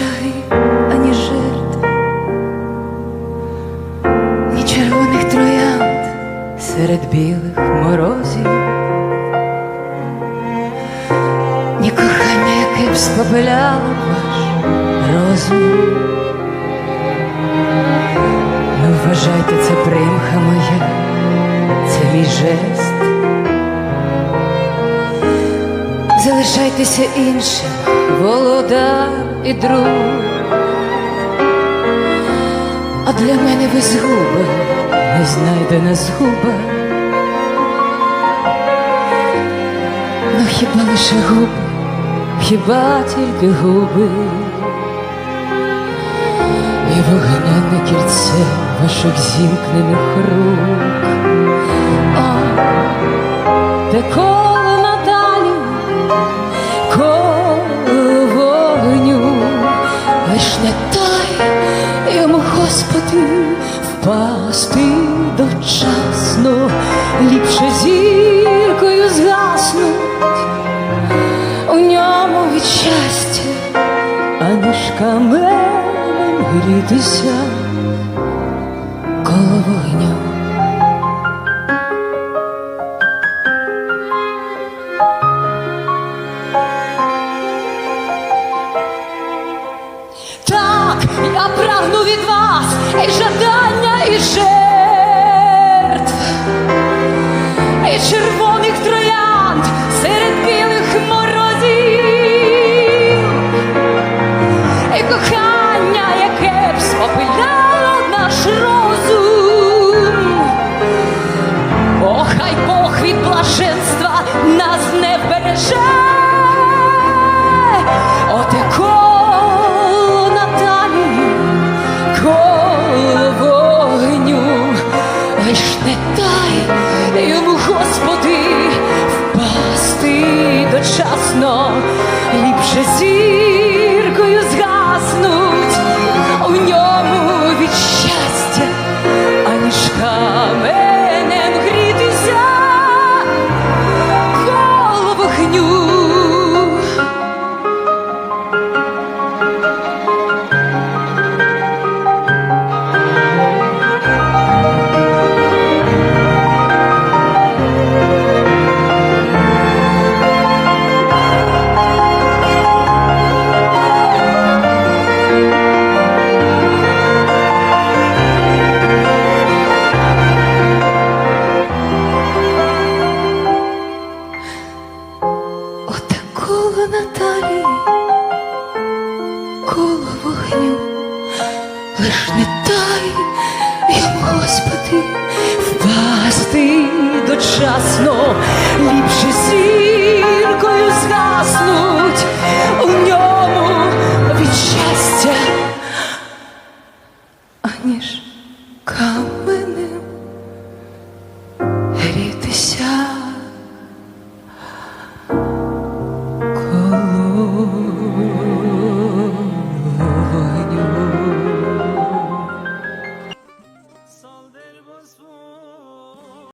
ані жертв, ні червоних троянд серед білих морозів, ні кохання, яке б спопиляло ваш розум. Не вважайте це примха моя, це мій жест. Залишайтеся іншим, володар і друг. А для мене ви згуба, не знайдена згуба. Ну хіба лише губи, хіба тільки губи, і вогняне кільце ваших зімкнених рук. А, де ньому від щастя, аніж каменем грітися коло вогню. Так, я прагну від вас і жадання, дочасно, ліпше зіркою лиш не дай йому, Господи, впасти дочасно,